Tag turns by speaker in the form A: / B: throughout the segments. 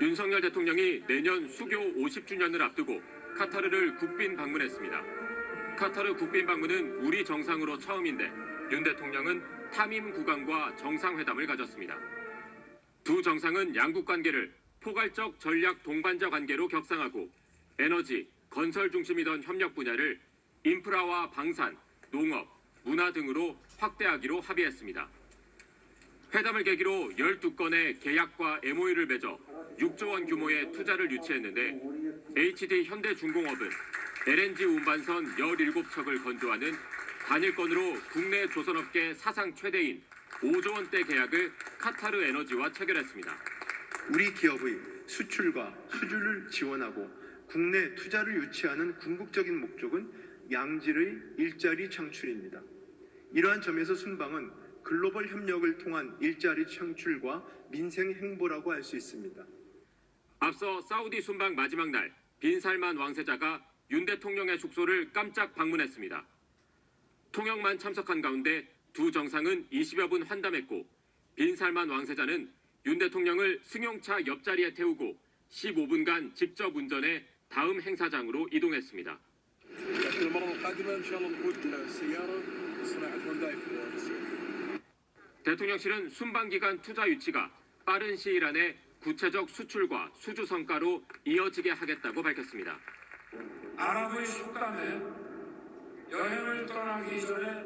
A: 윤석열 대통령이 내년 수교 50주년을 앞두고 카타르를 국빈 방문했습니다. 카타르 국빈 방문은 우리 정상으로 처음인데 윤 대통령은 타민 국왕과 정상회담을 가졌습니다. 두 정상은 양국 관계를 포괄적 전략 동반자 관계로 격상하고 에너지, 건설 중심이던 협력 분야를 인프라와 방산, 농업, 문화 등으로 확대하기로 합의했습니다. 회담을 계기로 12건의 계약과 MOU를 맺어 6조 원 규모의 투자를 유치했는데 HD 현대중공업은 LNG 운반선 17척을 건조하는 단일건으로 국내 조선업계 사상 최대인 5조 원대 계약을 카타르 에너지와 체결했습니다.
B: 우리 기업의 수출과 수주를 지원하고 국내 투자를 유치하는 궁극적인 목적은 양질의 일자리 창출입니다. 이러한 점에서 순방은 글로벌 협력을 통한 일자리 창출과 민생 행보라고 할 수 있습니다.
A: 앞서 사우디 순방 마지막 날 빈살만 왕세자가 윤 대통령의 숙소를 깜짝 방문했습니다. 통역만 참석한 가운데 두 정상은 20여 분 환담했고 빈살만 왕세자는 윤 대통령을 승용차 옆자리에 태우고 15분간 직접 운전해 다음 행사장으로 이동했습니다. 대통령실은 순방 기간 투자 유치가 빠른 시일 안에 구체적 수출과 수주 성과로 이어지게 하겠다고 밝혔습니다.
C: 아랍의 속담에 여행을 떠나기 전에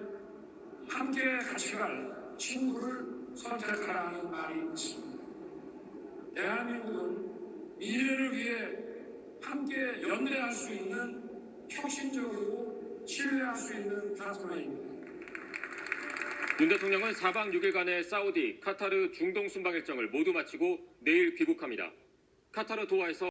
C: 함께 같이 갈 친구를 선택하라는 말이 있습니다. 대한민국은 미래를 위해 함께 연대할 수 있는 혁신적이고 신뢰할 수 있는 파트너입니다.
A: 윤 대통령은 4박 6일간의 사우디, 카타르, 중동 순방 일정을 모두 마치고 내일 귀국합니다. 카타르 도하에서